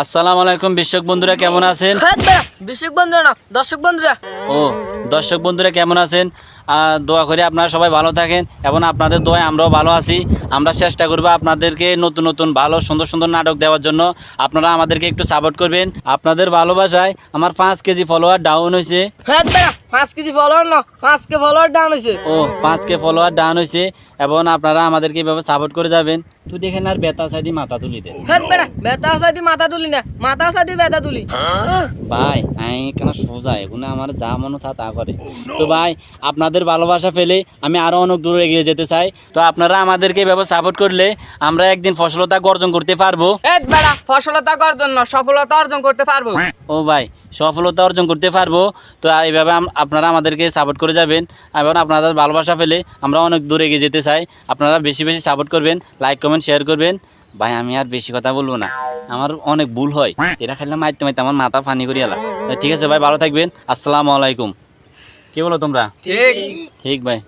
আসসালামু আলাইকুম বিশ্বক বন্ধুরা কেমন আছেন? বিশ্বক বন্ধুরা না দর্শক বন্ধুরা। ও দর্শক বন্ধুরা কেমন আছেন? দোয়া করে আপনারা সবাই ভালো থাকেন এবং আপনাদের দোয়ায় আমরাও ভালো আছি। আমরা চেষ্টা করব আপনাদেরকে নতুন নতুন ভালো সুন্দর সুন্দর নাটক দেওয়ার জন্য। আপনারা আমাদেরকে একটু সাপোর্ট করবেন। আপনাদের ভালোবাসায় আমার পাঁচ কেজি ফলোয়ার ডাউন হয়েছে। হ্যাঁ পাঁচ কেজি ফলোয়ার না পাঁচ কে ফলোয়ার ডাউন হয়েছে ও পাঁচ কে ফলোয়ার ডাউন হয়েছে এবং আপনারা আমাদেরকে এভাবে সাপোর্ট করে যাবেন। তুই দেখেন আর বেতা সাইডি মাথা তুলি দে। হ্যাঁ বেড়া বেতা সাইডে মাথা তুলি না মাথা সাইডে বেতা তুলি। ভাই আই কেন সোজা? এগুলো আমার যা মনে থা তা করে। তো ভাই আপনাদের ভালোবাসা পেলে আমি আরও অনেক দূরে এগিয়ে যেতে চাই। তো আপনারা আমাদেরকে এভাবে সাপোর্ট করলে আমরা একদিন ফসলতা অর্জন করতে পারব। ফসলতা অর্জন না সফলতা অর্জন করতে পারব। ও ভাই সফলতা অর্জন করতে পারব। তো এইভাবে আম- আপনারা আমাদেরকে সাপোর্ট করে যাবেন এবং আপনাদের ভালোবাসা পেলে আমরা অনেক দূরে এগিয়ে যেতে চাই। আপনারা বেশি বেশি সাপোর্ট করবেন লাইক কমেন্ট শেয়ার করবেন। ভাই আমি আর বেশি কথা বলব না। আমার অনেক ভুল হয়। এটা খেলে মাইতে মাইতে আমার মাথা ফানি করি এলা ঠিক আছে ভাই ভালো থাকবেন। আসসালামু আলাইকুম। কি বলো তোমরা? ঠিক। ঠিক ভাই।